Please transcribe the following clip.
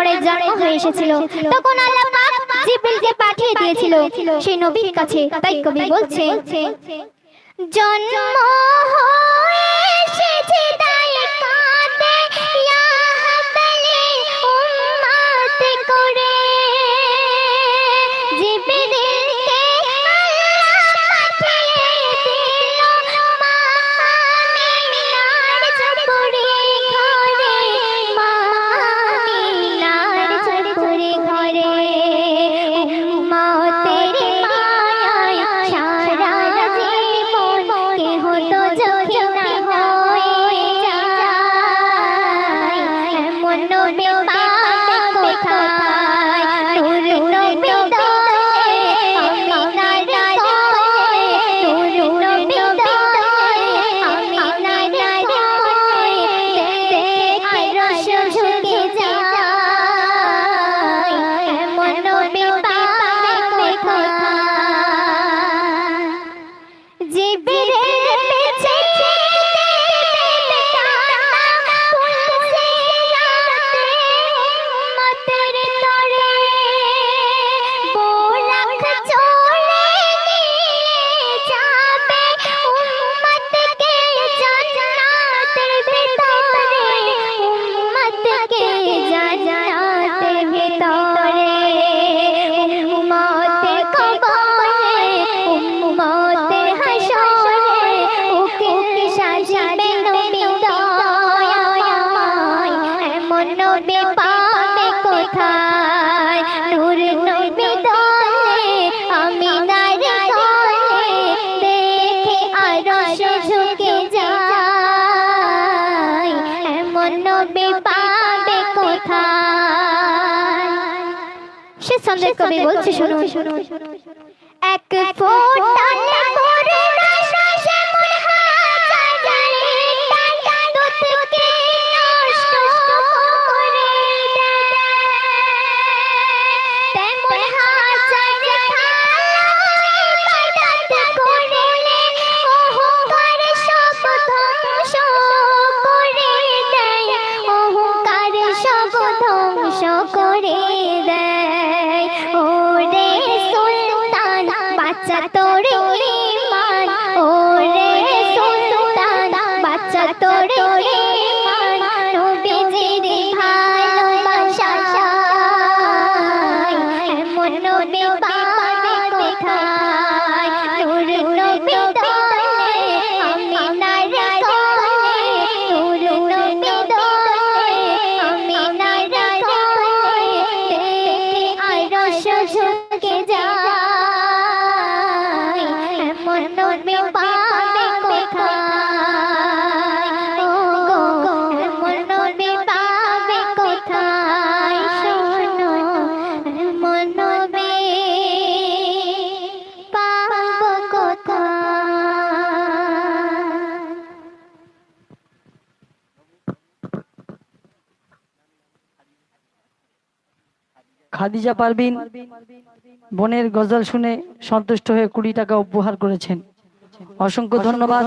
ঘরে জন্ম হয়ে এসেছিল। তখন আল্লাহ পাক জিবরিলকে পাঠিয়ে দিয়েছিল সেই নবীর কাছে। তাই কবি বলছে জন্ম এমন নবী পাক নবী পাবে কোথায়? আমি নারী দলে দেখে আরশ ঝুঁকে সে সন্দেহ কবি বলছে, শুনুন। এক ফোঁটা বাচ্চা তোরে ইমান ওরে সুলতান বাচ্চা তোর এমন নবী পাবে খাদিজা পারবিন বোনের গজল শুনে সন্তুষ্ট হয়ে কুড়ি টাকা উপহার করেছেন। অসংখ্য ধন্যবাদ।